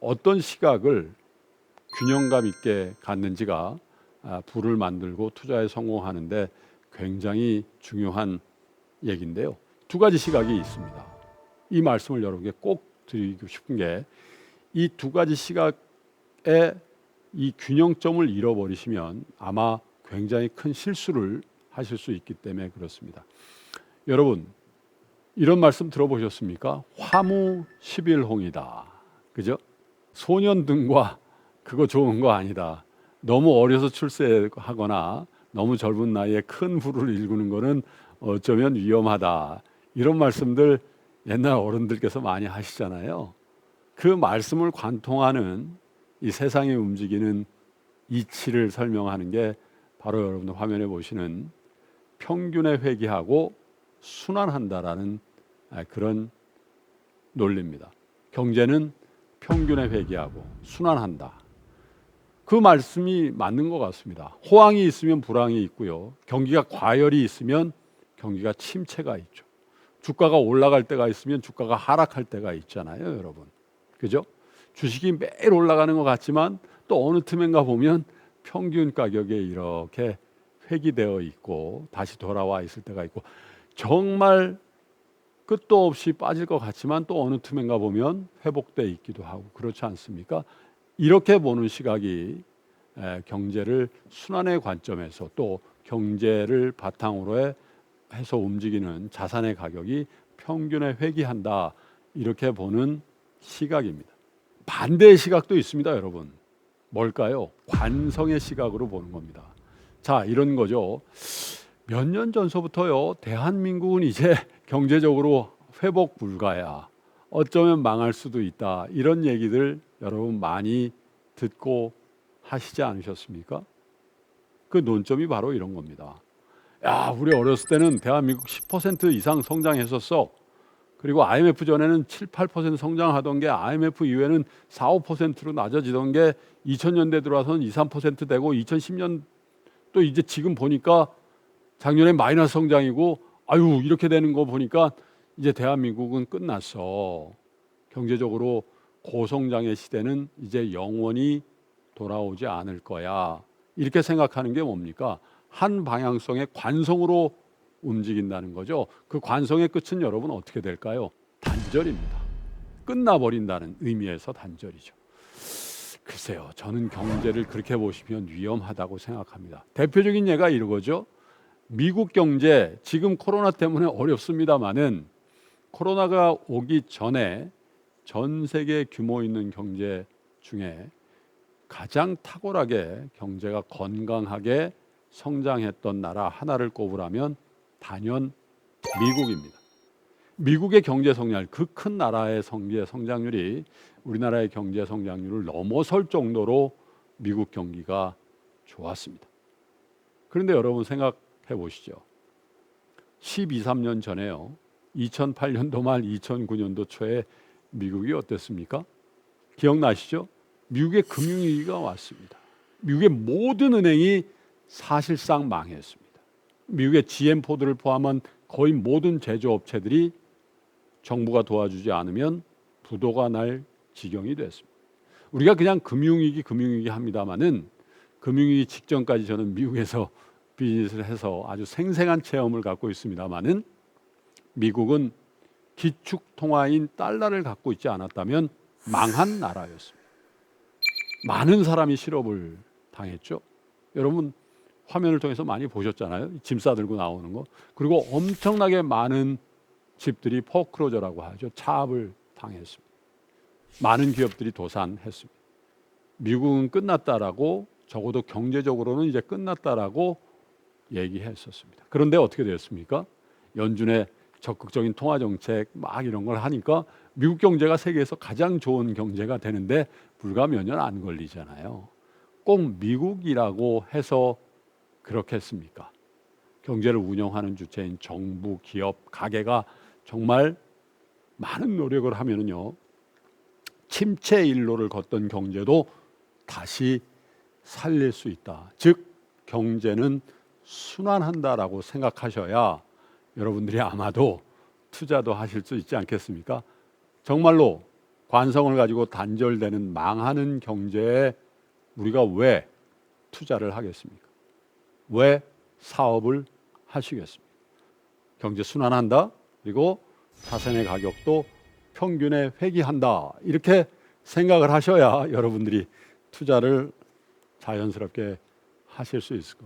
어떤 시각을 균형감 있게 갖는지가 아, 부를 만들고 투자에 성공하는데 굉장히 중요한 얘기인데요. 두 가지 시각이 있습니다. 이 말씀을 여러분께 꼭 드리고 싶은 게 이 두 가지 시각의 이 균형점을 잃어버리시면 아마 굉장히 큰 실수를 하실 수 있기 때문에 그렇습니다. 여러분 이런 말씀 들어보셨습니까? 화무 11홍이다. 그죠? 소년 등과 그거 좋은 거 아니다. 너무 어려서 출세하거나 너무 젊은 나이에 큰 부를 일구는 거는 어쩌면 위험하다. 이런 말씀들 옛날 어른들께서 많이 하시잖아요. 그 말씀을 관통하는 이 세상에 움직이는 이치를 설명하는 게 바로 여러분들 화면에 보시는 평균에 회귀하고 순환한다라는 아, 그런 논리입니다. 경제는 평균에 회귀하고 순환한다. 그 말씀이 맞는 것 같습니다. 호황이 있으면 불황이 있고요. 경기가 과열이 있으면 경기가 침체가 있죠. 주가가 올라갈 때가 있으면 주가가 하락할 때가 있잖아요, 여러분. 그죠? 주식이 매일 올라가는 것 같지만 또 어느 틈엔가 보면 평균 가격에 이렇게 회귀되어 있고 다시 돌아와 있을 때가 있고 정말 끝도 없이 빠질 것 같지만 또 어느 틈엔가 보면 회복돼 있기도 하고 그렇지 않습니까? 이렇게 보는 시각이 에, 경제를 순환의 관점에서 또 경제를 바탕으로 해- 해서 움직이는 자산의 가격이 평균에 회귀한다 이렇게 보는 시각입니다. 반대의 시각도 있습니다, 여러분. 뭘까요? 관성의 시각으로 보는 겁니다. 자, 이런 거죠. 몇 년 전서부터요, 대한민국은 이제 경제적으로 회복 불가야. 어쩌면 망할 수도 있다. 이런 얘기들 여러분 많이 듣고 하시지 않으셨습니까? 그 논점이 바로 이런 겁니다. 야, 우리 어렸을 때는 대한민국 10% 이상 성장했었어. 그리고 IMF 전에는 7, 8% 성장하던 게 IMF 이후에는 4, 5%로 낮아지던 게 2000년대 들어와서는 2, 3% 되고 2010년 또 이제 지금 보니까 작년에 마이너스 성장이고 아유 이렇게 되는 거 보니까 이제 대한민국은 끝났어. 경제적으로 고성장의 시대는 이제 영원히 돌아오지 않을 거야. 이렇게 생각하는 게 뭡니까? 한 방향성의 관성으로 움직인다는 거죠. 그 관성의 끝은 여러분 어떻게 될까요? 단절입니다. 끝나버린다는 의미에서 단절이죠. 글쎄요, 저는 경제를 그렇게 보시면 위험하다고 생각합니다. 대표적인 예가 이거죠. 미국 경제 지금 코로나 때문에 어렵습니다만은 코로나가 오기 전에 전 세계 규모 있는 경제 중에 가장 탁월하게 경제가 건강하게 성장했던 나라 하나를 꼽으라면 단연 미국입니다. 미국의 경제 성장, 그 큰 나라의 경제 성장률이 우리나라의 경제 성장률을 넘어설 정도로 미국 경기가 좋았습니다. 그런데 여러분 생각 해 보시죠. 12, 3년 전에요. 2008년도 말 2009년도 초에 미국이 어땠습니까? 기억나시죠? 미국의 금융위기가 왔습니다. 미국의 모든 은행이 사실상 망했습니다. 미국의 GM 포드를 포함한 거의 모든 제조업체들이 정부가 도와주지 않으면 부도가 날 지경이 됐습니다. 우리가 그냥 금융위기 금융위기 합니다마는 금융위기 직전까지 저는 미국에서 비즈니스를 해서 아주 생생한 체험을 갖고 있습니다마는 미국은 기축 통화인 달러를 갖고 있지 않았다면 망한 나라였습니다. 많은 사람이 실업을 당했죠. 여러분 화면을 통해서 많이 보셨잖아요. 짐 싸들고 나오는 거. 그리고 엄청나게 많은 집들이 포크로저라고 하죠. 차압을 당했습니다. 많은 기업들이 도산했습니다. 미국은 끝났다라고 적어도 경제적으로는 이제 끝났다라고 얘기했었습니다. 그런데 어떻게 되었습니까? 연준의 적극적인 통화 정책 막 이런 걸 하니까 미국 경제가 세계에서 가장 좋은 경제가 되는데 불과 몇 년 안 걸리잖아요. 꼭 미국이라고 해서 그렇겠습니까? 경제를 운영하는 주체인 정부, 기업, 가게가 정말 많은 노력을 하면은요 침체 일로를 걷던 경제도 다시 살릴 수 있다. 즉 경제는 순환한다라고 생각하셔야 여러분들이 아마도 투자도 하실 수 있지 않겠습니까? 정말로 관성을 가지고 단절되는 망하는 경제에 우리가 왜 투자를 하겠습니까? 왜 사업을 하시겠습니까? 경제 순환한다. 그리고 자산의 가격도 평균에 회귀한다. 이렇게 생각을 하셔야 여러분들이 투자를 자연스럽게 하실 수 있을 거